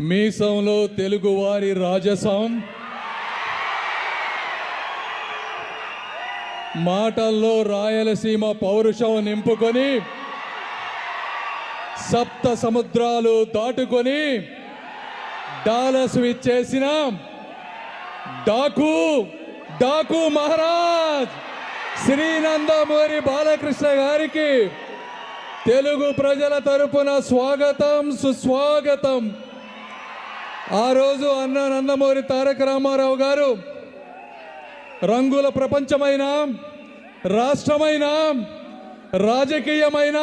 మీసంలో తెలుగువారి రాజసం. మాటల్లో రాయలసీమ పౌరుషం నింపుకొని సప్త సముద్రాలు దాటుకొని డాలస్ విచ్చేసిన డాకు డాకు మహారాజ్ శ్రీనందమూరి బాలకృష్ణ గారికి తెలుగు ప్రజల తరపున స్వాగతం సుస్వాగతం. ఆ రోజు అన్న నందమూరి తారక రామారావు గారు రంగుల ప్రపంచమైన రాష్ట్రమైన రాజకీయమైన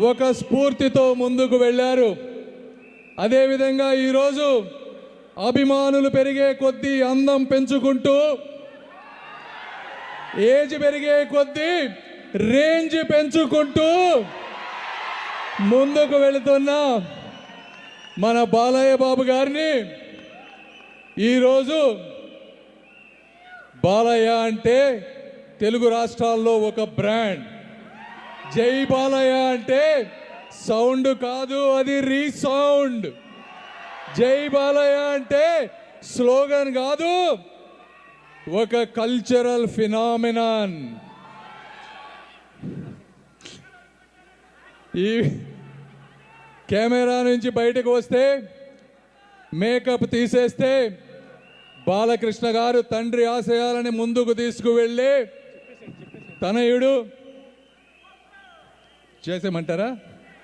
ఒక స్ఫూర్తితో ముందుకు వెళ్ళారు. అదేవిధంగా ఈరోజు అభిమానులు పెరిగే కొద్దీ అందం పెంచుకుంటూ ఏజ్ పెరిగే కొద్దీ రేంజ్ పెంచుకుంటూ ముందుకు వెళుతున్నా మన బాలయ్య బాబు గారిని ఈరోజు బాలయ్య అంటే తెలుగు రాష్ట్రాల్లో ఒక బ్రాండ్. జై బాలయ్య అంటే సౌండ్ కాదు అది రీసౌండ్. జై బాలయ్య అంటే స్లోగన్ కాదు ఒక కల్చరల్ ఫినామినాన్. ఈ కెమెరా నుంచి బయటకు వస్తే మేకప్ తీసేస్తే బాలకృష్ణ గారు తండ్రి ఆశయాలని ముందుకు తీసుకువెళ్ళి తనయుడు చేసేమంటారా